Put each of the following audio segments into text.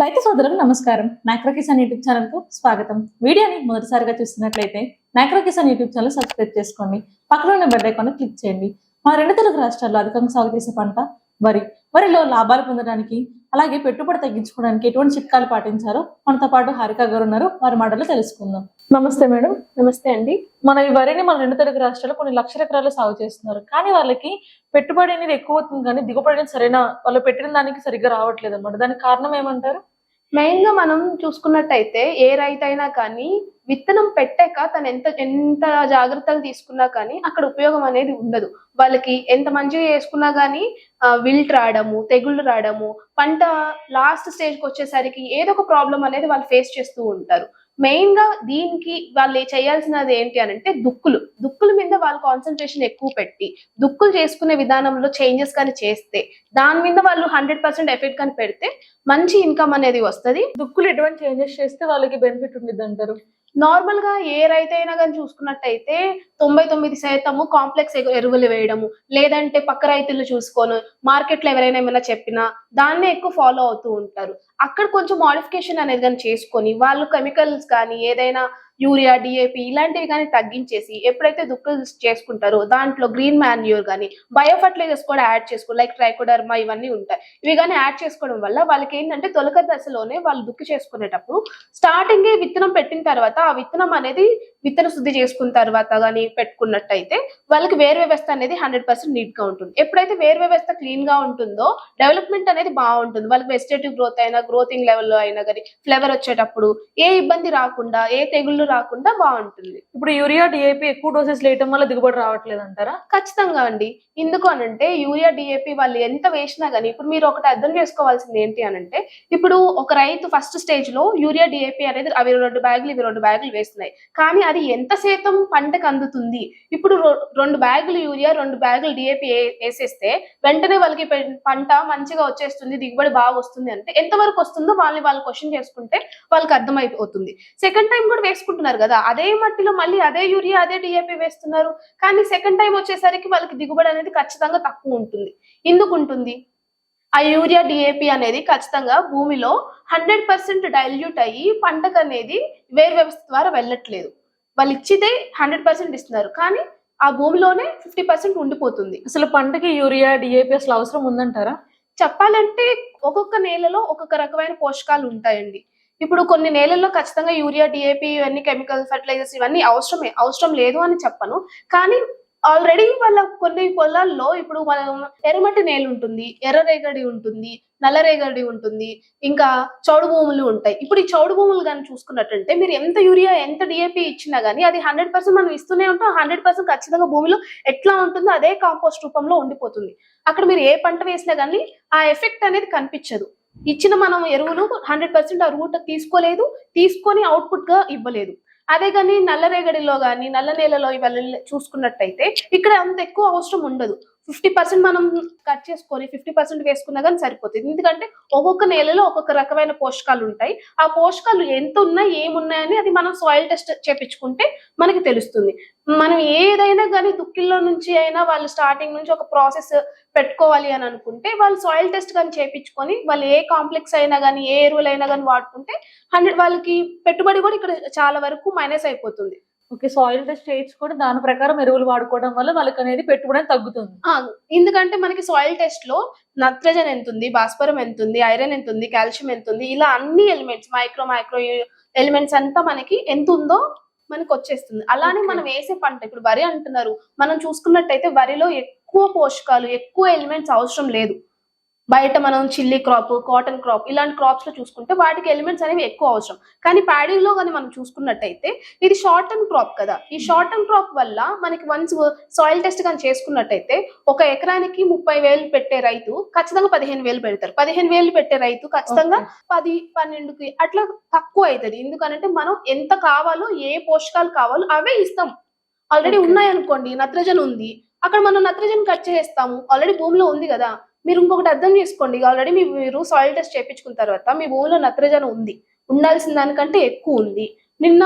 రైతు సోదరులకు నమస్కారం. నాక్రో కిసాన్ యూట్యూబ్ ఛానల్కు స్వాగతం. వీడియోని మొదటిసారిగా చూస్తున్నట్లయితే Nacro Kisan YouTube channel subscribe చేసుకోండి. పక్కన ఉన్న బెల్ ఐకాన్ క్లిక్ చేయండి. మా రెండు తెలుగు రాష్ట్రాల్లో అధికంగా సాగు చేసే పంట వరి. వరిలో లాభాలు పొందడానికి అలాగే పెట్టుబడి తగ్గించుకోవడానికి ఎటువంటి చిట్కాలు పాటించారో మనతో పాటు హారిక గారు ఉన్నారు. వారి మాటలు తెలుసుకుందాం. నమస్తే మేడం. నమస్తే అండి. మన ఈ వరిని మన రెండు తెలుగు రాష్ట్రాల్లో కొన్ని లక్షల ఎకరాలు సాగు చేస్తున్నారు. కానీ వాళ్ళకి పెట్టుబడి అనేది ఎక్కువ అవుతుంది కానీ దిగుబడి అనేది సరైన వాళ్ళు పెట్టిన దానికి సరిగ్గా రావట్లేదు అనమాట దానికి కారణం ఏమంటారు? మెయిన్గా మనం చూసుకున్నట్టయితే ఏ రైతు అయినా కానీ విత్తనం పెట్టాక తను ఎంత ఎంత జాగ్రత్తలు తీసుకున్నా కానీ అక్కడ ఉపయోగం అనేది ఉండదు. వాళ్ళకి ఎంత మంచిగా చేసుకున్నా కానీ విల్ట్ రావడము తెగుళ్ళు రావడము పంట లాస్ట్ స్టేజ్కి వచ్చేసరికి ఏదో ఒక ప్రాబ్లం అనేది వాళ్ళు ఫేస్ చేస్తూ ఉంటారు. మెయిన్గా దీనికి వాళ్ళు చేయాల్సినది ఏంటి అని అంటే దుక్కులు. దుక్కుల మీద వాళ్ళు కాన్సన్ట్రేషన్ ఎక్కువ పెట్టి దుక్కులు చేసుకునే విధానంలో చేంజెస్ కానీ చేస్తే దాని మీద వాళ్ళు హండ్రెడ్ పర్సెంట్ ఎఫెక్ట్ కానీ పెడితే మంచి ఇన్కమ్ అనేది వస్తది. దుక్కులు ఎటువంటి చేంజెస్ చేస్తే వాళ్ళకి బెనిఫిట్ ఉండేది అంటారు? నార్మల్గా ఏ రైతు అయినా కానీ చూసుకున్నట్టయితే తొంభై తొమ్మిది శాతము కాంప్లెక్స్ ఎగు- ఎరువులు వేయడము. లేదంటే పక్క రైతులు చూసుకొని మార్కెట్లో ఎవరైనా ఏమైనా చెప్పినా దాన్నే ఎక్కువ ఫాలో అవుతూ ఉంటారు. అక్కడ కొంచెం మాడిఫికేషన్ అనేది కానీ చేసుకొని వాళ్ళు కెమికల్స్ కానీ ఏదైనా యూరియా డిఏపి ఇలాంటివి కానీ తగ్గించేసి ఎప్పుడైతే దుక్కులు చేసుకుంటారో దాంట్లో గ్రీన్ మాన్యూర్ కానీ బయో ఫర్టిలైజర్స్ కూడా యాడ్ చేసుకో లైక్ ట్రైకోడర్మా ఇవన్నీ ఉంటాయి. ఇవి కానీ యాడ్ చేసుకోవడం వల్ల వాళ్ళకి ఏంటంటే తొలక దశలోనే వాళ్ళు దుక్కి చేసుకునేటప్పుడు స్టార్టింగ్ విత్తనం పెట్టిన తర్వాత ఆ విత్తనం అనేది విత్తన శుద్ధి చేసుకున్న తర్వాత కానీ పెట్టుకున్నట్టయితే వాళ్ళకి వేరు వ్యవస్థ అనేది హండ్రెడ్ పర్సెంట్ నీట్గా ఉంటుంది. ఎప్పుడైతే వేరు వ్యవస్థ క్లీన్గా ఉంటుందో డెవలప్మెంట్ అనేది బాగుంటుంది. వాళ్ళకి వెజిటేటివ్ గ్రోత్ అయినా గ్రోతింగ్ లెవెల్లో అయినా కానీ ఫ్లేవర్ వచ్చేటప్పుడు ఏ ఇబ్బంది రాకుండా ఏ తెగుళ్ళు రాకుండా బాగుంటుంది. ఇప్పుడు యూరియా డిఏపి ఎక్కువ డోసెస్ వేయటం వల్ల దిగుబడి రావట్లేదు అంటారా? ఖచ్చితంగా అండి. ఎందుకు అనంటే యూరియా డిఏపి వాళ్ళు ఎంత వేసినా కానీ ఇప్పుడు మీరు ఒకటి అర్థం చేసుకోవాల్సింది ఏంటి అనంటే ఇప్పుడు ఒక రైతు ఫస్ట్ స్టేజ్లో యూరియా డిఏపి అనేది అవి రెండు బ్యాగులు ఇవి రెండు బ్యాగులు వేస్తున్నాయి. కానీ అది ఎంత శాతం పంటకు అందుతుంది? ఇప్పుడు రెండు బ్యాగులు యూరియా రెండు బ్యాగులు డిఏపి వేసేస్తే వెంటనే వాళ్ళకి పంట మంచిగా వచ్చేస్తుంది దిగుబడి బాగా వస్తుంది అంటే ఎంత వరకు వస్తుందో వాళ్ళని వాళ్ళు క్వశ్చన్ చేసుకుంటే వాళ్ళకి అర్థమైపోతుంది. సెకండ్ టైం కూడా వేసుకుంటున్నారు కదా అదే మట్టిలో మళ్ళీ అదే యూరియా అదే డిఏపి వేస్తున్నారు. కానీ సెకండ్ టైం వచ్చేసరికి వాళ్ళకి దిగుబడి అనేది ఖచ్చితంగా తక్కువ ఉంటుంది. ఎందుకు ఉంటుంది? ఆ యూరియా డిఏపి అనేది ఖచ్చితంగా భూమిలో హండ్రెడ్ పర్సెంట్ డైల్యూట్ అయ్యి పంటకు అనేది వేరు వ్యవస్థ ద్వారా వెళ్ళట్లేదు. వాళ్ళు ఇచ్చితే హండ్రెడ్ పర్సెంట్ ఇస్తున్నారు. కానీ ఆ భూమిలోనే ఫిఫ్టీ పర్సెంట్ ఉండిపోతుంది. అసలు పంటకి యూరియా డిఏపి అసలు అవసరం ఉందంటారా? చెప్పాలంటే ఒక్కొక్క నేలలో ఒక్కొక్క రకమైన పోషకాలు ఉంటాయండి. ఇప్పుడు కొన్ని నేలల్లో ఖచ్చితంగా యూరియా డిఏపి ఇవన్నీ కెమికల్ ఫర్టిలైజర్స్ ఇవన్నీ అవసరమే. అవసరం లేదు అని చెప్పను. కానీ ఆల్రెడీ వాళ్ళ కొన్ని పొలాల్లో ఇప్పుడు మనం ఎర్రమట్టి నేల ఉంటుంది ఎర్ర రేగడి ఉంటుంది నల్ల రేగడి ఉంటుంది ఇంకా చౌడు భూములు ఉంటాయి. ఇప్పుడు ఈ చౌడు భూములు కానీ చూసుకున్నట్టంటే మీరు ఎంత యూరియా ఎంత డిఏపి ఇచ్చినా కానీ అది హండ్రెడ్ పర్సెంట్ మనం ఇస్తూనే ఉంటాం. హండ్రెడ్ పర్సెంట్ ఖచ్చితంగా భూమిలో ఎట్లా ఉంటుందో అదే కాంపోస్ట్ రూపంలో ఉండిపోతుంది. అక్కడ మీరు ఏ పంట వేసినా కానీ ఆ ఎఫెక్ట్ అనేది కనిపించదు. ఇచ్చిన మనం ఎరువులు హండ్రెడ్ పర్సెంట్ ఆ రూట్ తీసుకోలేదు తీసుకొని అవుట్పుట్గా ఇవ్వలేదు. అదే కానీ నల్లరేగడిలో కానీ నల్ల నేలలో ఇవన్నీ చూసుకున్నట్టయితే ఇక్కడ అంత ఎక్కువ అవసరం ఉండదు. ఫిఫ్టీ పర్సెంట్ మనం కట్ చేసుకొని ఫిఫ్టీ పర్సెంట్ వేసుకున్నా కానీ సరిపోతుంది. ఎందుకంటే ఒక్కొక్క నేలలో ఒక్కొక్క రకమైన పోషకాలు ఉంటాయి. ఆ పోషకాలు ఎంత ఉన్నాయి ఏమున్నాయని అది మనం సాయిల్ టెస్ట్ చేపించుకుంటే మనకి తెలుస్తుంది. మనం ఏదైనా కానీ దుక్కిల్లో నుంచి అయినా వాళ్ళు స్టార్టింగ్ నుంచి ఒక ప్రాసెస్ పెట్టుకోవాలి అని అనుకుంటే వాళ్ళు సాయిల్ టెస్ట్ కానీ చేపించుకొని వాళ్ళు ఏ కాంప్లెక్స్ అయినా కానీ ఏ ఎరువులు అయినా కానీ వాడుకుంటే హండ్రెడ్ వాళ్ళకి పెట్టుబడి కూడా ఇక్కడ చాలా వరకు మైనస్ అయిపోతుంది. ఓకే సాయిల్ టెస్ట్ చేయించుకొని దాని ప్రకారం ఎరువులు వాడుకోవడం వల్ల వాళ్ళకి అనేది పెట్టుబడి అనేది తగ్గుతుంది. ఎందుకంటే మనకి సాయిల్ టెస్ట్లో నత్రజన్ ఎంత ఉంది భాస్వరం ఎంత ఉంది ఐరన్ ఎంత ఉంది కాల్షియం ఎంత ఉంది ఇలా అన్ని ఎలిమెంట్స్ మైక్రో మైక్రో ఎలిమెంట్స్ అంతా మనకి ఎంత ఉందో మనకి వచ్చేస్తుంది. అలానే. మనం వేసే పంట ఇప్పుడు వరి అంటున్నారు. మనం చూసుకున్నట్టయితే వరిలో ఎక్కువ పోషకాలు ఎక్కువ ఎలిమెంట్స్ అవసరం లేదు. బయట మనం చిల్లీ క్రాప్ కాటన్ క్రాప్ ఇలాంటి క్రాప్స్లో చూసుకుంటే వాటికి ఎలిమెంట్స్ అనేవి ఎక్కువ అవసరం. కానీ ప్యాడీలో కానీ మనం చూసుకున్నట్టయితే ఇది షార్ట్ టర్మ్ క్రాప్ కదా. ఈ షార్ట్ టర్మ్ క్రాప్ వల్ల మనకి వన్స్ సాయిల్ టెస్ట్ కానీ చేసుకున్నట్టయితే ఒక ఎకరానికి ముప్పై వేలు పెట్టే రైతు ఖచ్చితంగా పదిహేను వేలు పెడతారు. పదిహేను వేలు పెట్టే రైతు ఖచ్చితంగా పది పన్నెండుకి అట్లా తక్కువ అవుతుంది. ఎందుకనంటే మనం ఎంత కావాలో ఏ పోషకాలు కావాలో అవే ఇస్తాం. ఆల్రెడీ. ఉన్నాయి అనుకోండి నత్రజన్ ఉంది అక్కడ మనం నత్రజన్ కట్ చేస్తాము ఆల్రెడీ భూమిలో ఉంది కదా. మీరు ఇంకొకటి అర్థం చేసుకోండి. ఆల్రెడీ మీరు సాయిల్ టెస్ట్ చేయించుకున్న తర్వాత మీ భూమిలో నత్రజన ఉంది. ఉండాల్సిన దానికంటే ఎక్కువ ఉంది. నిన్న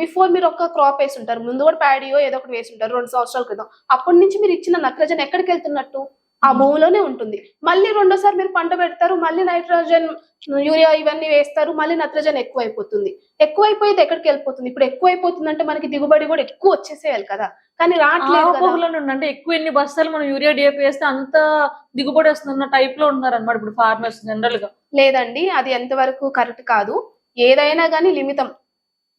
బిఫోర్ మీరు ఒక క్రాప్ వేసి ఉంటారు ముందు కూడా ప్యాడియో ఏదో ఒకటి వేసి ఉంటారు రెండు సంవత్సరాల క్రితం. అప్పటి నుంచి మీరు ఇచ్చిన నత్రజన ఎక్కడికి వెళ్తున్నట్టు? ఆ భూమిలోనే ఉంటుంది. మళ్ళీ రెండోసారి మీరు పంట పెడతారు మళ్ళీ నైట్రోజన్ యూరియా ఇవన్నీ వేస్తారు మళ్ళీ నత్రజన్ ఎక్కువ అయిపోతుంది ఎక్కువ అయిపోయేది ఎక్కడికి వెళ్ళిపోతుంది? ఇప్పుడు ఎక్కువ అయిపోతుంది అంటే మనకి దిగుబడి కూడా ఎక్కువ వచ్చేసేయాలి కదా. కానీ రావట్లేదు అంటే ఎక్కువ ఎన్ని బస్తాలు మనం యూరియా డిఏపి వేస్తే అంత దిగుబడి వస్తున్న టైప్లో ఉన్నారు అనమాట ఇప్పుడు ఫార్మర్స్ జనరల్గా. లేదండి అది ఎంతవరకు కరెక్ట్ కాదు. ఏదైనా కానీ లిమితం.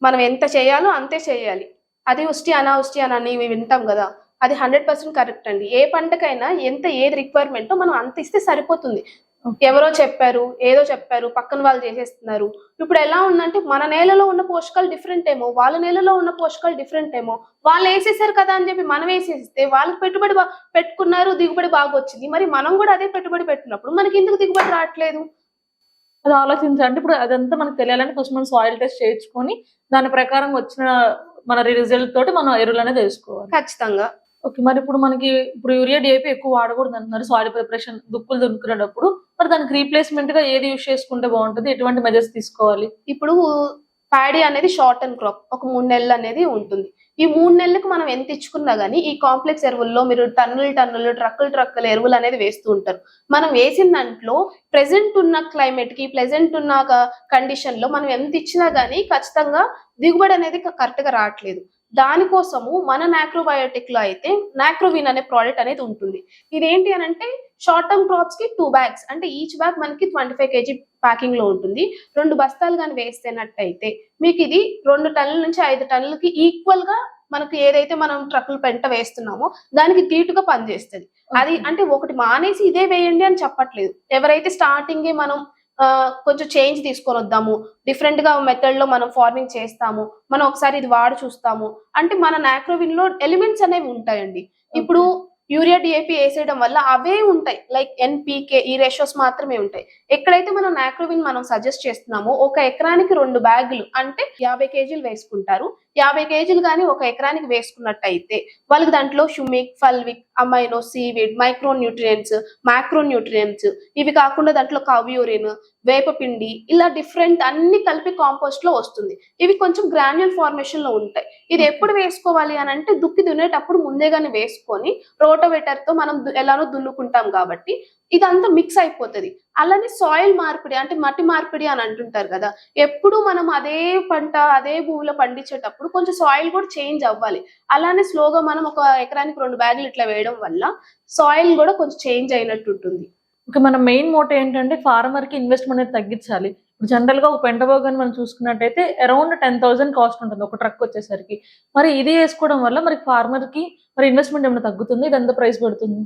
మనం ఎంత చేయాలో అంతే చేయాలి. అది ఉష్టి అనావృష్టి అని అని వింటాం కదా. అది హండ్రెడ్ పర్సెంట్ కరెక్ట్ అండి. ఏ పంటకైనా ఎంత ఏది రిక్వైర్మెంటో మనం అంత ఇస్తే సరిపోతుంది. ఎవరో చెప్పారు ఏదో చెప్పారు పక్కన వాళ్ళు చేసేస్తున్నారు. ఇప్పుడు ఎలా ఉందంటే మన నేలలో ఉన్న పోషకాలు డిఫరెంట్ ఏమో వాళ్ళ నేలలో ఉన్న పోషకాలు డిఫరెంట్ ఏమో. వాళ్ళు వేసేసారు కదా అని చెప్పి మనం వేసేస్తే వాళ్ళకి పెట్టుబడి పెట్టుకున్నారు దిగుబడి బాగా వచ్చింది మరి మనం కూడా అదే పెట్టుబడి పెట్టినప్పుడు మనకి ఎందుకు దిగుబడి రావట్లేదు? అది ఆలోచించాలంటే ఇప్పుడు అదంతా మనకు తెలియాలంటే ఫస్ట్ మనం సాయిల్ టెస్ట్ చేయించుకొని దాని ప్రకారం వచ్చిన మన రిజల్ట్ తోటి మనం ఎరువులు అనేది వేసుకోవాలి ఖచ్చితంగా. ఓకే మరి ఇప్పుడు మనకి ఇప్పుడు యూరియా డిఏపి ఎక్కువ వాడకూడదు అంటున్నారు. సాయిల్ ప్రిపరేషన్ దుక్కులు దొరుకుతున్నప్పుడు మరి దానికి రీప్లేస్మెంట్గా ఏది యూస్ చేసుకుంటే బాగుంటుంది? ఎటువంటి మెజర్స్ తీసుకోవాలి? ఇప్పుడు ప్యాడీ అనేది షార్ట్ అండ్ క్రాప్ ఒక మూడు నెలలు అనేది ఉంటుంది. ఈ మూడు నెలలకు మనం ఎంత ఇచ్చుకున్నా గానీ ఈ కాంప్లెక్స్ ఎరువుల్లో మీరు టన్నులు టన్నులు ట్రక్కులు ట్రక్కులు ఎరువులు అనేది వేస్తూ ఉంటారు. మనం వేసిన దాంట్లో ప్రెసెంట్ ఉన్న క్లైమేట్కి ప్రెసెంట్ ఉన్న కండిషన్లో మనం ఎంత ఇచ్చినా గానీ ఖచ్చితంగా దిగుబడి అనేది కరెక్ట్గా రావట్లేదు. దానికోసము మన నాక్రోబయోటిక్లో అయితే నాక్రోవిన్ అనే ప్రోడక్ట్ అనేది ఉంటుంది. ఇదేంటి అని అంటే షార్ట్ టర్మ్ క్రాప్స్కి టూ బ్యాగ్స్ అంటే ఈచ్ బ్యాగ్ మనకి ట్వంటీ ఫైవ్ కేజీ ప్యాకింగ్లో ఉంటుంది. రెండు బస్తాలు కానీ వేస్తేనట్టయితే మీకు ఇది రెండు టన్నుల నుంచి ఐదు టన్నులకి ఈక్వల్గా మనకు ఏదైతే మనం ట్రక్కులు పెంట వేస్తున్నామో దానికి ధీటుగా పనిచేస్తుంది. అది అంటే ఒకటి మానేసి ఇదే వేయండి అని చెప్పట్లేదు. ఎవరైతే స్టార్టింగ్ మనం కొంచెం చేంజ్ తీసుకొని వద్దాము డిఫరెంట్గా మెథడ్లో మనం ఫార్మింగ్ చేస్తాము. మనం ఒకసారి ఇది వాడి చూస్తాము. అంటే మన నాక్రోవిన్లో ఎలిమెంట్స్ అనేవి ఉంటాయండి. ఇప్పుడు యూరియా డిఏపి వేసేయడం వల్ల అవే ఉంటాయి. లైక్ ఎన్పికే ఈ రేషియోస్ మాత్రమే ఉంటాయి. ఎక్కడైతే మనం నాక్రోవిన్ మనం సజెస్ట్ చేస్తున్నామో ఒక ఎకరానికి రెండు బ్యాగులు అంటే యాభై కేజీలు వేసుకుంటారు. యాభై కేజీలు కానీ ఒక ఎకరానికి వేసుకున్నట్టయితే వాళ్ళకి దాంట్లో humic fulvic amino seaweed micro nutrients micro nutrients ఇవి కాకుండా దాంట్లో కవ్యూరిన్ వేపపిండి ఇలా డిఫరెంట్ అన్ని కలిపి కాంపోస్ట్లో వస్తుంది. ఇవి కొంచెం గ్రాన్యుల్ ఫార్మేషన్లో ఉంటాయి. ఇది ఎప్పుడు వేసుకోవాలి అని అంటే దుక్కి దున్నేటప్పుడు ముందేగానే వేసుకొని రోటోవేటర్తో మనం ఎలానో దున్నుకుంటాం కాబట్టి ఇదంతా మిక్స్ అయిపోతుంది. అలానే సాయిల్ మార్పిడి అంటే మట్టి మార్పిడి అని అంటుంటారు కదా ఎప్పుడు మనం అదే పంట అదే భూమిలో పండించేటప్పుడు కొంచెం సాయిల్ కూడా చేంజ్ అవ్వాలి. అలానే స్లోగా మనం ఒక ఎకరానికి రెండు బ్యాగులు ఇట్లా వేయడం వల్ల సాయిల్ కూడా కొంచెం చేంజ్ అయినట్టు ఉంటుంది. ఇంకా మన మెయిన్ మోటో ఏంటంటే ఫార్మర్కి ఇన్వెస్ట్మెంట్ అనేది తగ్గించాలి. ఇప్పుడు జనరల్గా ఒక పెంట మనం చూసుకున్నట్టయితే అరౌండ్ టెన్ థౌసండ్ కాస్ట్ ఉంటుంది ఒక ట్రక్ వచ్చేసరికి. మరి ఇది వేసుకోవడం వల్ల మరి ఫార్మర్కి మరి ఇన్వెస్ట్మెంట్ ఏమైనా తగ్గుతుంది? ఇది ఎంత ప్రైస్ పడుతుంది?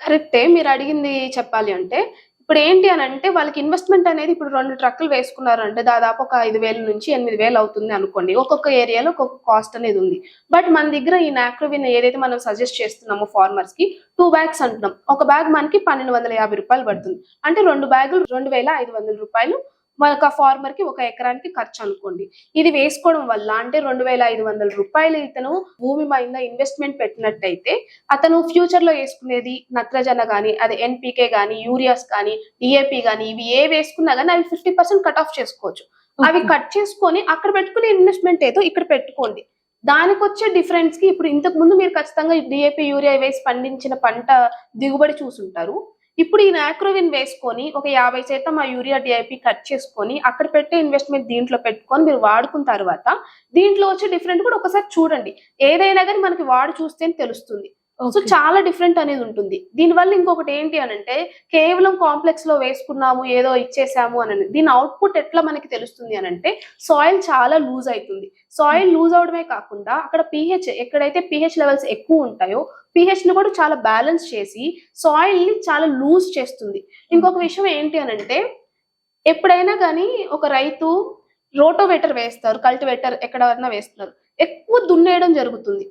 కరెక్టే మీరు అడిగింది చెప్పాలి అంటే ఇప్పుడు ఏంటి అని అంటే వాళ్ళకి ఇన్వెస్ట్మెంట్ అనేది ఇప్పుడు రెండు ట్రక్కులు వేసుకున్నారు అంటే దాదాపు ఒక ఐదు వేల నుంచి ఎనిమిది వేలు అవుతుంది అనుకోండి. ఒక్కొక్క ఏరియాలో ఒక్కొక్క కాస్ట్ అనేది ఉంది. బట్ మన దగ్గర ఈ నాక్రోవిన్ ఏదైతే మనం సజెస్ట్ చేస్తున్నామో ఫార్మర్స్కి టూ బ్యాగ్స్ అంటున్నాం. ఒక బ్యాగ్ మనకి పన్నెండు వందల యాభై రూపాయలు పడుతుంది. అంటే రెండు బ్యాగులు రెండు వేల ఐదు వందల రూపాయలు ఆ ఫార్మర్కి ఒక ఎకరానికి ఖర్చు అనుకోండి. ఇది వేసుకోవడం వల్ల అంటే రెండు వేల ఐదు వందల రూపాయలు ఇతను భూమి మీద ఇన్వెస్ట్మెంట్ పెట్టినట్టయితే అతను ఫ్యూచర్లో వేసుకునేది నత్రజన గానీ అది ఎన్పికే గానీ యూరియాస్ కానీ డిఏపి గానీ ఇవి ఏ వేసుకున్నా గానీ అవి ఫిఫ్టీ పర్సెంట్ కట్ ఆఫ్ చేసుకోవచ్చు. అవి కట్ చేసుకొని అక్కడ పెట్టుకునే ఇన్వెస్ట్మెంట్ ఏదో ఇక్కడ పెట్టుకోండి. దానికి వచ్చే డిఫరెన్స్కి ఇప్పుడు ఇంతకు ముందు మీరు ఖచ్చితంగా డిఏపి యూరియా వేసి పండించిన పంట దిగుబడి చూసుంటారు. ఇప్పుడు ఈ నాక్రోవిన్ వేసుకొని ఒక యాభై శాతం ఆ యూరియా డిఐపి కట్ చేసుకొని అక్కడ పెట్టే ఇన్వెస్ట్మెంట్ దీంట్లో పెట్టుకొని మీరు వాడుకున్న తర్వాత దీంట్లో వచ్చే డిఫరెంట్ కూడా ఒకసారి చూడండి. ఏదైనా కానీ మనకి వాడు చూస్తేనే తెలుస్తుంది. సో. చాలా డిఫరెంట్ అనేది ఉంటుంది. దీనివల్ల ఇంకొకటి ఏంటి అని అంటే కేవలం కాంప్లెక్స్లో వేసుకున్నాము ఏదో ఇచ్చేసాము అని దీని అవుట్పుట్ ఎట్లా మనకి తెలుస్తుంది అని అంటే సాయిల్ చాలా లూజ్ అవుతుంది సాయిల్ లూజ్ అవడమే కాకుండా అక్కడ పిహెచ్ ఎక్కడైతే పిహెచ్ లెవెల్స్ ఎక్కువ ఉంటాయో పిహెచ్ని కూడా చాలా బ్యాలెన్స్ చేసి సాయిల్ని చాలా లూజ్ చేస్తుంది. ఇంకొక విషయం ఏంటి అని అంటే ఎప్పుడైనా కానీ ఒక రైతు రోటోవేటర్ వేస్తారు కల్టివేటర్ ఎక్కడైనా వేస్తున్నారు. ఎక్కువ దున్నేయడం జరుగుతుంది.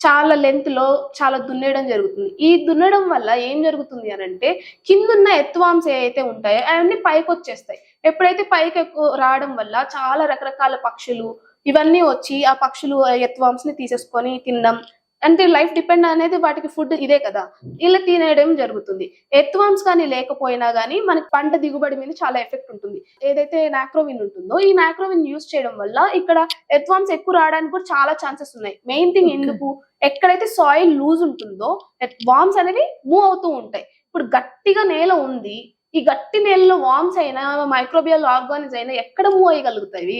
చాలా లెంత్లో చాలా దున్నేయడం జరుగుతుంది. ఈ దున్నడం వల్ల ఏం జరుగుతుంది అని అంటే కిందున్న ఎత్వాంశ ఏవైతే ఉంటాయో అవన్నీ పైకి వచ్చేస్తాయి. ఎప్పుడైతే పైకి ఎక్కువ రావడం వల్ల చాలా రకరకాల పక్షులు ఇవన్నీ వచ్చి ఆ పక్షులు ఎత్వాంశని తీసేసుకొని తినడం అంటే లైఫ్ డిపెండ్ అనేది వాటికి ఫుడ్ ఇదే కదా. ఇలా తినేయడం జరుగుతుంది. ఎత్తువాంశ కానీ లేకపోయినా కానీ మనకి పంట దిగుబడి మీద చాలా ఎఫెక్ట్ ఉంటుంది. ఏదైతే నాక్రోవిన్ ఉంటుందో ఈ నాక్రోవిన్ యూస్ చేయడం వల్ల ఇక్కడ ఎత్వామ్స్ ఎక్కువ రావడానికి కూడా చాలా ఛాన్సెస్ ఉన్నాయి. Main thing. ఎందుకు? ఎక్కడైతే సాయిల్ లూజ్ ఉంటుందో వామ్స్ అనేవి మూవ్ అవుతూ ఉంటాయి. ఇప్పుడు గట్టిగా నేల ఉంది. ఈ గట్టి నేలలో వామ్స్ అయినా మైక్రోబియల్ ఆర్గానిక్స్ అయినా ఎక్కడ మూవ్ అయ్యగలుగుతాయి?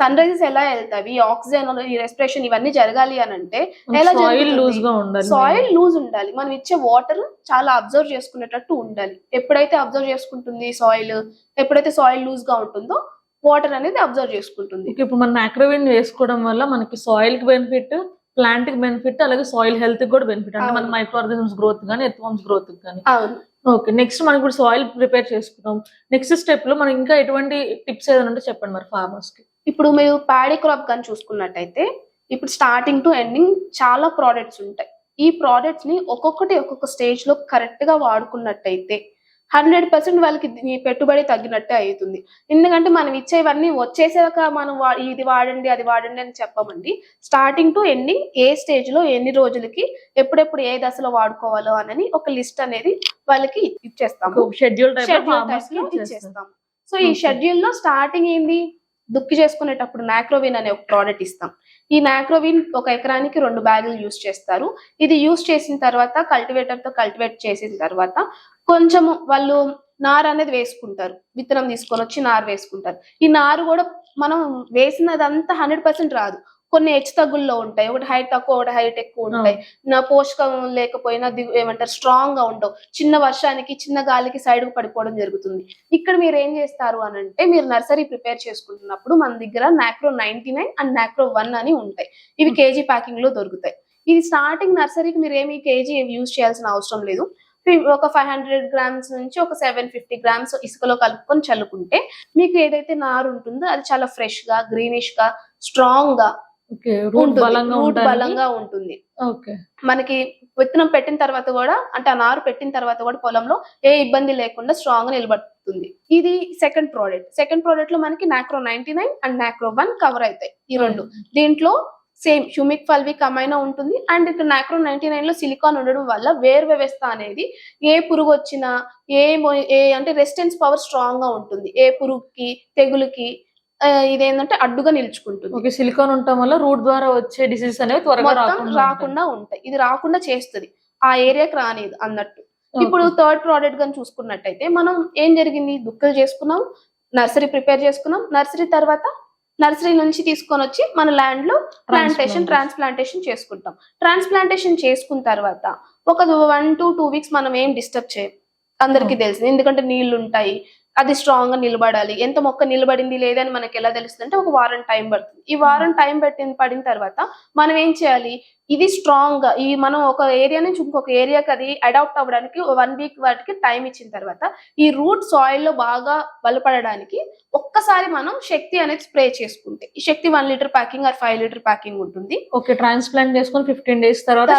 సన్ రైజెస్ ఎలా వెళ్తాయి? ఆక్సిజన్ ఈ రెస్పిరేషన్ ఇవన్నీ జరగాలి అని అంటే ఎలా? లూజ్గా ఉండాలి. సాయిల్ లూజ్ ఉండాలి. మనం ఇచ్చే వాటర్ చాలా అబ్జర్వ్ చేసుకునేటట్టు ఉండాలి. ఎప్పుడైతే అబ్జర్వ్ చేసుకుంటుంది సాయిల్ ఎప్పుడైతే సాయిల్ లూజ్గా ఉంటుందో వాటర్ అనేది అబ్జర్వ్ చేసుకుంటుంది. ఇప్పుడు మనం మ్యాక్రోవిన్ వేసుకోవడం వల్ల మనకి సాయిల్కి బెనిఫిట్ ప్లాంట్కి బెనిఫిట్ అలాగే సాయిల్ హెల్త్కి కూడా బెనిఫిట్ అంటే మన. మైక్రో ఆర్గానిజమ్స్ గ్రోత్ కానీ ఎర్త్వామ్స్ గ్రోత్ కానీ ఓకే నెక్స్ట్ మనం ఇప్పుడు సాయిల్ ప్రిపేర్ చేసుకున్నాం నెక్స్ట్ స్టెప్లో మనం ఇంకా ఎటువంటి టిప్స్ ఏదైనా ఉంటే చెప్పండి మరి ఫార్మర్స్కి. ఇప్పుడు మీరు ప్యాడీ క్రాప్ కానీ చూసుకున్నట్టయితే ఇప్పుడు స్టార్టింగ్ టు ఎండింగ్ చాలా ప్రోడక్ట్స్ ఉంటాయి. ఈ ప్రోడక్ట్స్ని ఒక్కొక్కటి ఒక్కొక్క స్టేజ్లో కరెక్ట్గా వాడుకున్నట్టయితే హండ్రెడ్ పర్సెంట్ వాళ్ళకి పెట్టుబడి తగ్గినట్టే అవుతుంది ఎందుకంటే మనం ఇచ్చేవన్నీ వచ్చేసాక మనం ఇది వాడండి అది వాడండి అని చెప్పమండి. స్టార్టింగ్ టు ఎండింగ్ ఏ స్టేజ్లో ఎన్ని రోజులకి ఎప్పుడెప్పుడు ఏ దశలో వాడుకోవాలో అని ఒక లిస్ట్ అనేది వాళ్ళకి ఇచ్చేస్తాము. షెడ్యూల్ టైప్ షెడ్యూల్ ఫార్మర్స్ టైప్లో కి ఇచ్చేస్తాం సో ఈ. షెడ్యూల్లో స్టార్టింగ్ ఏంది? దుక్కి చేసుకునేటప్పుడు నాక్రోవిన్ అనే ఒక ప్రోడక్ట్ ఇస్తాం. ఈ నాక్రోవిన్ ఒక ఎకరానికి రెండు బ్యాగులు యూస్ చేస్తారు. ఇది యూస్ చేసిన తర్వాత కల్టివేటర్తో కల్టివేట్ చేసిన తర్వాత కొంచెము వాళ్ళు నారు అనేది వేసుకుంటారు. విత్తనం తీసుకొని వచ్చి నారు వేసుకుంటారు. ఈ నారు కూడా మనం వేసినదంతా హండ్రెడ్ పర్సెంట్ రాదు. కొన్ని హెచ్చు తగ్గుల్లో ఉంటాయి. ఒకటి హైట్ తక్కువ ఒకటి హైట్ ఎక్కువ ఉంటాయి. నా పోషకం లేకపోయినా దిగు ఏమంటారు స్ట్రాంగ్గా ఉండవు. చిన్న వర్షానికి చిన్న గాలికి సైడ్కు పడిపోవడం జరుగుతుంది. ఇక్కడ మీరు ఏం చేస్తారు అని అంటే మీరు నర్సరీ ప్రిపేర్ చేసుకుంటున్నప్పుడు మన దగ్గర Nacro ninety nine and Nacro one అని ఉంటాయి. ఇవి కేజీ ప్యాకింగ్లో దొరుకుతాయి. ఇది స్టార్టింగ్ నర్సరీకి మీరు ఏమి కేజీ యూజ్ చేయాల్సిన అవసరం లేదు. ఒక ఫైవ్ హండ్రెడ్ గ్రామ్స్ నుంచి ఒక సెవెన్ ఫిఫ్టీ గ్రామ్స్ ఇసుకలో కలుపుకొని చల్లుకుంటే మీకు ఏదైతే నారు ఉంటుందో అది చాలా ఫ్రెష్గా గ్రీనిష్గా స్ట్రాంగ్గా ఓకే రూట్ బలంగా ఉంటుంది. మనకి విత్తనం పెట్టిన తర్వాత కూడా అంటే ఆ నారు పెట్టిన తర్వాత కూడా పొలంలో ఏ ఇబ్బంది లేకుండా స్ట్రాంగ్గా నిలబడుతుంది. ఇది సెకండ్ ప్రోడక్ట్ సెకండ్ ప్రోడక్ట్లో మనకి Nacro ninety nine and Nacro one cover అవుతాయి ఈ రెండు. దీంట్లో సేమ్ హ్యూమిక్ ఫల్విక్ అమైనా ఉంటుంది. అండ్ ఇక్కడ నాక్రో నైన్టీ నైన్లో సిలికాన్ ఉండడం వల్ల వేరు వ్యవస్థ అనేది ఏ పురుగు వచ్చినా ఏ ఏ అంటే రెసిస్టెన్స్ పవర్ స్ట్రాంగ్గా ఉంటుంది. ఏ పురుగుకి తెగులుకి ఇదేంటంటే అడ్డుగా నిలుచుకుంటుంది. ఓకే సిలికాన్ ఉండటం వల్ల రూట్ ద్వారా వచ్చే డిసీజెస్ అనేవి త్వరగా రాకుండా ఉంటాయి. ఇది రాకుండా చేస్తుంది. ఆ ఏరియాకి రానిది అన్నట్టు. ఇప్పుడు థర్డ్ ప్రోడక్ట్ కానీ చూసుకున్నట్టయితే మనం ఏం జరిగింది? దుక్కలు చేసుకున్నాం నర్సరీ ప్రిపేర్ చేసుకున్నాం. నర్సరీ తర్వాత నర్సరీ నుంచి తీసుకొని వచ్చి మన ల్యాండ్లో ప్లాంటేషన్. ట్రాన్స్ప్లాంటేషన్ చేసుకుంటాం. ట్రాన్స్ప్లాంటేషన్ చేసుకున్న తర్వాత ఒక వన్ టు టూ వీక్స్ మనం ఏం డిస్టర్బ్ చేయం. అందరికీ తెలిసింది. ఎందుకంటే నీళ్ళు ఉంటాయి అది స్ట్రాంగ్గా నిలబడాలి. ఎంత మొక్క నిలబడింది లేదని మనకి ఎలా తెలుస్తుంది అంటే ఒక వారం టైం పడుతుంది. ఈ వారం టైం పెట్టిన పడిన తర్వాత మనం ఏం చేయాలి? ఇది స్ట్రాంగ్గా ఈ మనం ఒక ఏరియా నుంచి ఇంకొక ఏరియాకి అది అడాప్ట్ అవ్వడానికి వన్ వీక్ వాటికి టైం ఇచ్చిన తర్వాత ఈ రూట్ సాయిల్లో బాగా బలపడడానికి ఒక్కసారి మనం శక్తి అనేది స్ప్రే చేసుకుంటే ఈ Shakti one litre packing or five litre packing ఉంటుంది. ఓకే ట్రాన్స్ప్లాంట్ చేసుకొని ఫిఫ్టీన్ డేస్ తర్వాత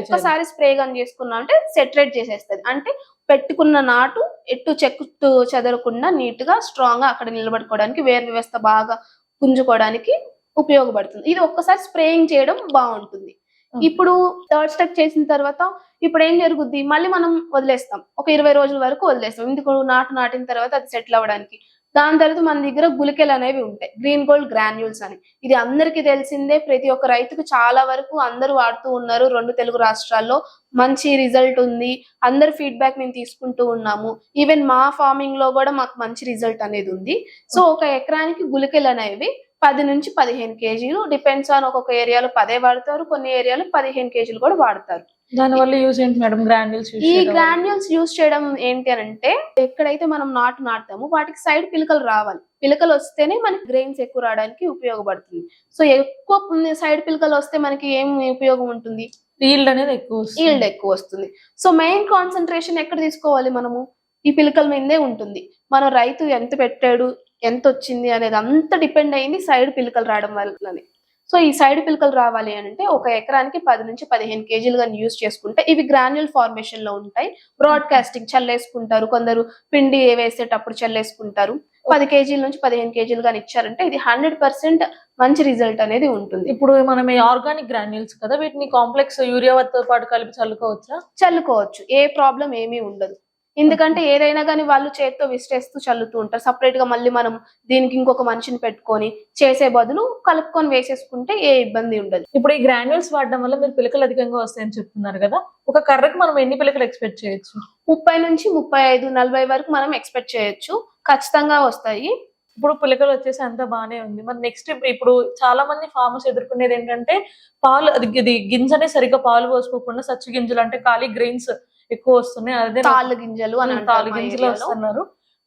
ఒక్కసారి స్ప్రే గన్ చేసుకున్నాం అంటే సెటరేట్ చేసేస్తుంది. అంటే పెట్టుకున్న నాటు ఎట్టు చెక్కు చెదరకుండా నీట్గా స్ట్రాంగ్గా అక్కడ నిలబడుకోవడానికి వేరు వ్యవస్థ బాగా గుంజుకోవడానికి ఉపయోగపడుతుంది. ఇది ఒక్కసారి స్ప్రేయింగ్ చేయడం బాగుంటుంది. ఇప్పుడు థర్డ్ స్టెప్ చేసిన తర్వాత ఇప్పుడు ఏం జరుగుద్ది? మళ్ళీ మనం వదిలేస్తాం. ఒక ఇరవై రోజుల వరకు వదిలేస్తాం. ఎందుకు నాటు నాటిన తర్వాత అది సెటిల్ అవ్వడానికి? దాని తర్వాత మన దగ్గర గులికెలు అనేవి ఉంటాయి. గ్రీన్ గోల్డ్ గ్రాన్యూల్స్ అని. ఇది అందరికీ తెలిసిందే. ప్రతి ఒక్క రైతుకు చాలా వరకు అందరూ వాడుతూ ఉన్నారు. రెండు తెలుగు రాష్ట్రాల్లో మంచి రిజల్ట్ ఉంది. అందరు ఫీడ్బ్యాక్ మేము తీసుకుంటూ ఉన్నాము. ఈవెన్ మా ఫార్మింగ్లో కూడా మాకు మంచి రిజల్ట్ అనేది ఉంది. సో ఒక ఎకరానికి గులికలు అనేవి పది నుంచి పదిహేను కేజీలు. డిపెండ్స్ ఆన్ ఒక్కొక్క ఏరియాలో పదే వాడతారు. కొన్ని ఏరియాలో పదిహేను కేజీలు కూడా వాడతారు. దాని వల్ల యూజ్ ఏంటి మేడం గ్రాన్యూల్స్ ఈ గ్రాన్యూల్స్ యూజ్ చేయడం ఏంటి అని అంటే ఎక్కడైతే మనం నాటు నాటుతామో వాటికి సైడ్ పిలకలు రావాలి. పిలకలు వస్తేనే మనకి గ్రెయిన్స్ ఎక్కువ రావడానికి ఉపయోగపడుతుంది. సో ఎక్కువ సైడ్ పిలకలు వస్తే మనకి ఏం ఉపయోగం ఉంటుంది? ఈల్డ్ అనేది ఎక్కువ. ఈల్డ్ ఎక్కువ వస్తుంది. సో మెయిన్ కాన్సన్ట్రేషన్ ఎక్కడ తీసుకోవాలి మనము? ఈ పిలకల మీదే ఉంటుంది. మన రైతు ఎంత పెట్టాడు ఎంత వచ్చింది అనేది అంత డిపెండ్ అయింది సైడ్ పిలకలు రావడం వల్లనే. సో ఈ సైడ్ పిలకలు రావాలి అని అంటే ఒక ఎకరానికి పది నుంచి పదిహేను కేజీలుగా యూజ్ చేసుకుంటే ఇవి గ్రాన్యుల్ ఫార్మేషన్లో ఉంటాయి. బ్రాడ్కాస్టింగ్ చల్లేసుకుంటారు. కొందరు పిండి వేసేటప్పుడు చల్లేసుకుంటారు. పది కేజీల నుంచి పదిహేను కేజీలు కానీ ఇచ్చారంటే ఇది హండ్రెడ్ పర్సెంట్ మంచి రిజల్ట్ అనేది ఉంటుంది. ఇప్పుడు మనం ఈ ఆర్గానిక్ గ్రాన్యూల్స్ కదా వీటిని కాంప్లెక్స్ యూరియాతో పాటు కలిపి చల్లుకోవచ్చా? చల్లుకోవచ్చు. ఏ ప్రాబ్లం ఏమీ ఉండదు. ఎందుకంటే ఏదైనా కానీ వాళ్ళు చేత్తో విసిరేస్తూ చల్లుతూ ఉంటారు. సపరేట్గా మళ్ళీ మనం దీనికి ఇంకొక మనిషిని పెట్టుకొని చేసే బదులు కలుపుకొని వేసేసుకుంటే ఏ ఇబ్బంది ఉండదు. ఇప్పుడు ఈ గ్రాన్యూల్స్ వాడడం వల్ల మీరు పిలకలు అధికంగా వస్తాయని చెప్తున్నారు కదా ఒక కర్రకి మనం ఎన్ని పిలకలు ఎక్స్పెక్ట్ చేయొచ్చు? ముప్పై నుంచి ముప్పై ఐదు నలభై వరకు మనం ఎక్స్పెక్ట్ చేయొచ్చు. ఖచ్చితంగా వస్తాయి. ఇప్పుడు పిలకలు వచ్చేసి అంతా బాగానే ఉంది. మరి నెక్స్ట్ ఇప్పుడు చాలా మంది ఫార్మర్స్ ఎదుర్కొనేది ఏంటంటే పాలు అది గింజనే సరిగ్గా పాలు పోసుకోకుండా సచ్చు గింజలు అంటే ఖాళీ గ్రెయిన్స్ ఎక్కువ వస్తున్నాయి. అదే తాళ్ళు గింజలు అని మా గింజలు. వస్తున్నారు.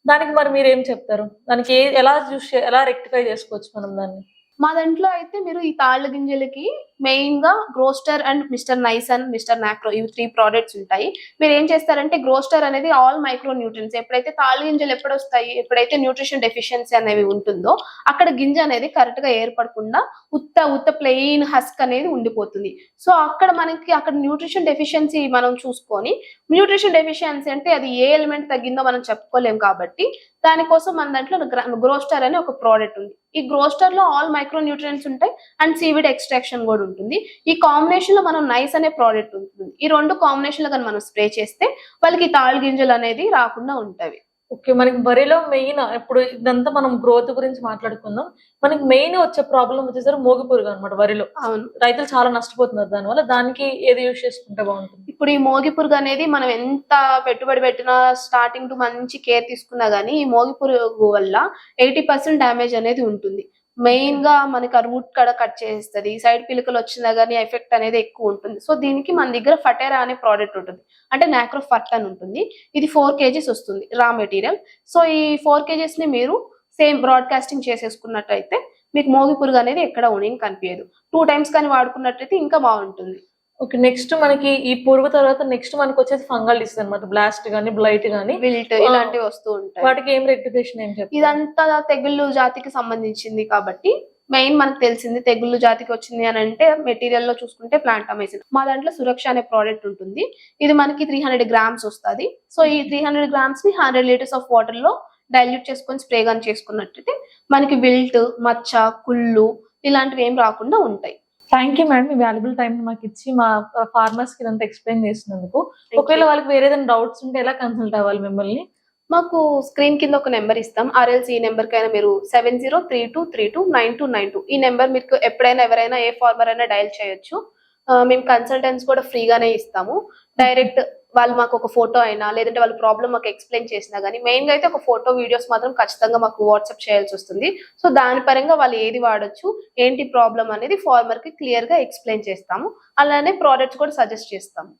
దానికి మరి మీరు ఏం చెప్తారు? దానికి ఎలా చూస్ ఎలా రెక్టిఫై చేసుకోవచ్చు మనం దాన్ని? మా దాంట్లో అయితే మీరు ఈ తాళ్ళ గింజలకి మెయిన్గా Groster and mister nice and mister Nacro ఇవి త్రీ ప్రోడక్ట్స్ ఉంటాయి. మీరు ఏం చేస్తారంటే గ్రోస్టర్ అనేది ఆల్ మైక్రో న్యూట్రియన్స్ ఎప్పుడైతే తాళ్ళ గింజలు ఎప్పుడు వస్తాయి ఎప్పుడైతే న్యూట్రిషన్ డెఫిషియన్సీ అనేవి ఉంటుందో అక్కడ గింజ అనేది కరెక్ట్గా ఏర్పడకుండా ఉత్త ఉత్త ప్లెయిన్ హస్క్ అనేది ఉండిపోతుంది. సో అక్కడ మనకి అక్కడ న్యూట్రిషన్ డెఫిషియన్సీ మనం చూసుకొని న్యూట్రిషన్ డెఫిషియన్సీ అంటే అది ఏ ఎలిమెంట్ తగ్గిందో మనం చెప్పుకోలేం కాబట్టి దానికోసం మన దాంట్లో గ్రోస్టర్ అనే ఒక ప్రోడక్ట్ ఉంది. ఈ గ్రోస్టర్లో ఆల్ మైక్రో న్యూట్రియన్స్ ఉంటాయి అండ్ సీవిడ్ ఎక్స్ట్రాక్షన్ కూడా ఉంటుంది. ఈ కాంబినేషన్లో మనం నైస్ అనే ప్రోడక్ట్ ఉంటుంది. ఈ రెండు కాంబినేషన్లో కానీ మనం స్ప్రే చేస్తే వాళ్ళకి ఈ తాళ్ళు గింజలు అనేది రాకుండా ఉంటాయి. ఓకే మనకి వరిలో మెయిన్ ఇప్పుడు ఇదంతా మనం గ్రోత్ గురించి మాట్లాడుకుందాం. మనకి మెయిన్ వచ్చే ప్రాబ్లం వచ్చేసరికి మోగి పురుగు అనమాట వరిలో. అవును. రైతులు చాలా నష్టపోతున్నారు దానివల్ల. దానికి ఏది యూజ్ చేసుకుంటే బాగుంటుంది? ఇప్పుడు ఈ మోగి పురుగు అనేది మనం ఎంత పెట్టుబడి పెట్టినా స్టార్టింగ్ టు మంచి కేర్ తీసుకున్నా గానీ ఈ మోగి పురుగు వల్ల ఎయిటీ పర్సెంట్ డ్యామేజ్ అనేది ఉంటుంది. మెయిన్గా మనకి ఆ రూట్ కడ కట్ చేస్తుంది సైడ్ పిలుకలు వచ్చినా కానీ ఎఫెక్ట్ అనేది ఎక్కువ ఉంటుంది. సో దీనికి మన దగ్గర ఫటేరా అనే ప్రోడక్ట్ ఉంటుంది. అంటే నాక్రో ఫట్ అని ఉంటుంది. ఇది ఫోర్ కేజీస్ వస్తుంది రా మెటీరియల్ సో ఈ ఫోర్ కేజీస్ని మీరు సేమ్ బ్రాడ్కాస్టింగ్ చేసేసుకున్నట్టయితే మీకు మోగి పురుగు అనేది ఎక్కడ ఉండి కనిపించదు టూ టైమ్స్ కానీ వాడుకున్నట్టయితే ఇంకా బాగుంటుంది. ఓకే నెక్స్ట్ మనకి ఈ పురుగు తర్వాత నెక్స్ట్ మనకి వచ్చేసి ఫంగల్ డిసీజ్ అనమాట బ్లాస్ట్ గానీ బ్లైట్ గానీ. విల్ట్ ఇలాంటివి వస్తూ ఉంటాయి. వాటికి ఏం రెక్టిఫికేషన్ ఏం చెప్తారు ఇదంతా తెగుళ్ళు జాతికి సంబంధించింది కాబట్టి మెయిన్ మనకు తెలిసింది తెగుళ్ళు జాతికి వచ్చింది అని అంటే మెటీరియల్లో చూసుకుంటే ప్లాంట్ అమేజిన్ మా దాంట్లో సురక్ష అనే ప్రోడక్ట్ ఉంటుంది. ఇది మనకి త్రీ హండ్రెడ్ గ్రామ్స్ వస్తుంది. సో ఈ త్రీ హండ్రెడ్ గ్రామ్స్ని హండ్రెడ్ లీటర్స్ ఆఫ్ వాటర్లో డైల్యూట్ చేసుకొని స్ప్రే గాన్ చేసుకున్నట్టయితే మనకి విల్ట్ మచ్చ కుళ్ళు ఇలాంటివి ఏం రాకుండా ఉంటాయి. థ్యాంక్ యూ మేడం మీ వాల్యుబుల్ టైం మాకు ఇచ్చి మా ఫార్మర్స్కి ఇదంతా ఎక్స్ప్లెయిన్ చేసినందుకు. ఒకవేళ వాళ్ళకి వేరే ఏదైనా డౌట్స్ ఉంటే ఎలా కన్సల్ట్ అవ్వాలి మిమ్మల్ని? మాకు స్క్రీన్ కింద ఒక నెంబర్ ఇస్తాం. ఆర్ఎల్సి ఈ నెంబర్ కైనా మీరు seven zero three two three two nine two nine two ఈ నెంబర్ మీకు ఎప్పుడైనా ఎవరైనా ఏ ఫార్మర్ అయినా డయల్ చేయొచ్చు. మేము కన్సల్టెన్స్ కూడా ఫ్రీగానే ఇస్తాము. డైరెక్ట్ వాళ్ళు మాకు ఒక ఫోటో అయినా లేదంటే వాళ్ళ ప్రాబ్లం మాకు ఎక్స్ప్లెయిన్ చేసినా కానీ మెయిన్గా అయితే ఒక ఫోటో వీడియోస్ మాత్రం ఖచ్చితంగా మాకు వాట్సాప్ చేయాల్సి వస్తుంది. సో దాని పరంగా వాళ్ళు ఏది వాడొచ్చు ఏంటి ప్రాబ్లం అనేది ఫార్మర్కి క్లియర్గా ఎక్స్ప్లెయిన్ చేస్తాము. అలానే ప్రోడక్ట్స్ కూడా సజెస్ట్ చేస్తాము.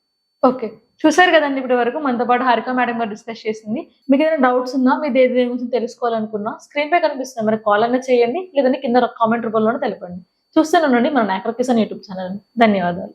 ఓకే చూసారు కదండి ఇప్పటి వరకు మనతో పాటు హారిక మేడం గారు డిస్కస్ చేసింది. మీకు ఏదైనా డౌట్స్ ఉన్నా మీరు ఏదైనా దేని గురించి తెలుసుకోవాలనుకున్నా స్క్రీన్ పై కనిపిస్తున్న మరి కాల్ అన్న చేయండి లేదంటే కింద కామెంట్ రూపంలోనే తెలపండి. చూస్తూనే ఉండండి మన నాకర్ కిసాన్ యూట్యూబ్ ఛానల్ ధన్యవాదాలు.